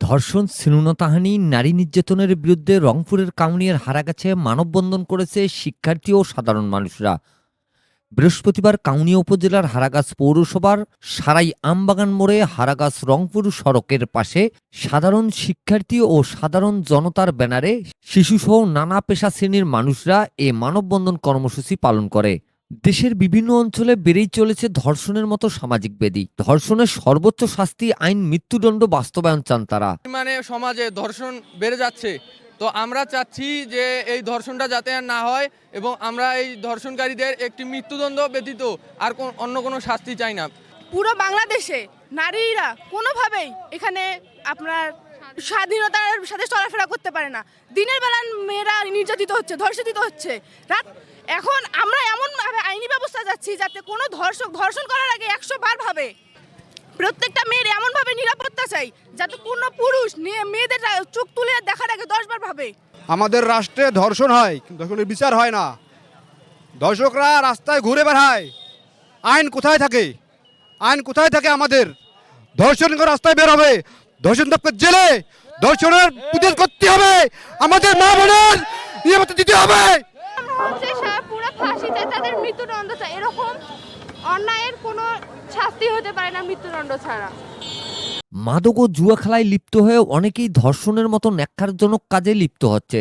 ধর্ষণ শ্রীনতাহানি নারী নির্যাতনের বিরুদ্ধে রংপুরের কাউনিয়ার হারাগাছে মানববন্ধন করেছে শিক্ষার্থী ও সাধারণ মানুষরা। বৃহস্পতিবার কাউনিয়া উপজেলার হারাগাছ পৌরসভার সারাই আমবাগান মোড়ে হারাগাছ রংপুর সড়কের পাশে সাধারণ শিক্ষার্থী ও সাধারণ জনতার ব্যানারে শিশুসহ নানা পেশা শ্রেণির মানুষরা এ মানববন্ধন কর্মসূচি পালন করে। দেশের বিভিন্ন অঞ্চলে বেড়েই চলেছে ধর্ষণের মতো সামাজিক বেদি। ধর্ষণের সর্বোচ্চ শাস্তি আইন মৃত্যুদণ্ড বাস্তবায়ন চান তারা। মানে সমাজে ধর্ষণ বেড়ে যাচ্ছে। তো আমরা চাচ্ছি যে এই ধর্ষণটা যাতে আর না হয় এবং আমরা এই ধর্ষণকারীদের একটি মৃত্যুদণ্ড ব্যতীত আর কোন- অন্য কোনো শাস্তি চাই না। পুরো বাংলাদেশে নারীরা কোনোভাবেই এখানে আপনার স্বাধীনতার সাথে চলাফেরা করতে পারে না। দিনের বেলা মেয়েরা নির্যাতিত হচ্ছে, ধর্ষিত হচ্ছে। রাত এখন আমরা এমন ভাবে আইনি ব্যবস্থা যাচ্ছি যাতে কোনো ধর্ষক ধর্ষণ করার আগে একশো বার ভাবে। প্রত্যেকটা মেয়ের এমনভাবে নিরাপত্তা চাই যাতে কোনো পুরুষ মেয়েদের চোখ তুলে দেখার আগে দশবার ভাবে। আমাদের রাষ্ট্রে ধর্ষণ হয়, ধর্ষণের বিচার হয় না। দর্শকরা রাস্তায় ঘুরে বেড়ায়। আইন কোথায় থাকে? আইন কোথায় থাকে আমাদের? ধর্ষণ রাস্তায় বের হবে। ধর্ষণ দপ্তর জেলে ধর্ষণের প্রতিরোধ করতে হবে। আমাদের মা বোনের নিরাপত্তা দিতে হবে। তাদের মৃত্যুদণ্ড চাই এরকম অন্যায়ের কোনো শাস্তি হতে পারে না মৃত্যুদণ্ড ছাড়া। মাদক ও জুয়া খেলায় লিপ্ত হয়ে অনেকেই ধর্ষণের মতো ন্যাক্কারজনক কাজে লিপ্ত হচ্ছে।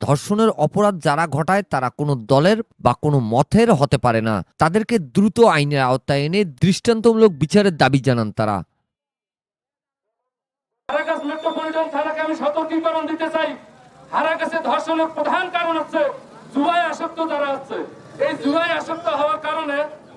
ধর্ষণের অপরাধ যারা ঘটায় তারা কোনো দলের বা কোনো মথের হতে পারে না। তাদেরকে দ্রুত আইনের আওতায় এনে দৃষ্টান্তমূলক বিচারের দাবি জানান তারা। আমি সতর্কীকরণ দিতে চাই। হারা গেছে ধর্ষণের প্রধান কারণ হচ্ছে জুয়ায় আসক্ত যারা আছে। এই কারণে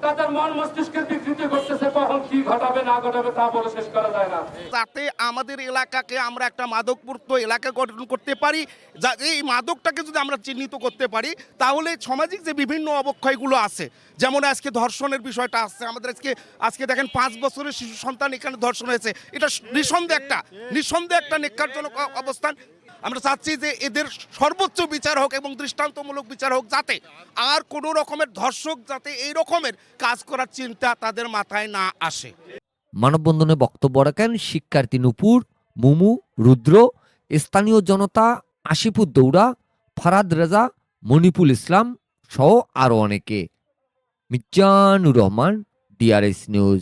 তাদের মস্তিষ্কের বিকৃতি ঘটতেছে কখন কি ঘটাবে, না ঘটাবে তা বলে শেষ করা যায় না। যাতে আমাদের এলাকাকে আমরা একটা মাদকমুক্ত এলাকা গঠন করতে পারি। যা, এই মাদকটাকে যদি আমরা চিহ্নিত করতে পারি, তাহলে সামাজিক যে বিভিন্ন অবক্ষয়গুলো আছে, যেমন আজকে ধর্ষণের বিষয়টা আসছে, আমাদের আজকে আজকে দেখেন পাঁচ বছরের শিশু সন্তান এখানে ধর্ষণ হয়েছে। এটা নিঃসন্দেহে একটা নিঃসন্দেহে একটা নিকারজনক অ- অবস্থান। আমরা চাচ্ছি যে এদের সর্বোচ্চ বিচার হোক এবং দৃষ্টান্তমূলক বিচার হোক, যাতে আর কোনো রকমের ধর্ষক যাতে এই রকমের কাজ করার চিন্তা তাদের মাথায় না আসে। মানববন্ধনে বক্তব্য রাখেন শিক্ষার্থী নুপুর, মুমু, রুদ্র, স্থানীয় জনতা আশিফুদ্দৌড়া ফারাদ রেজা মনিপুল ইসলাম সহ আরও অনেকে। Mizanur Rahman, DRS news.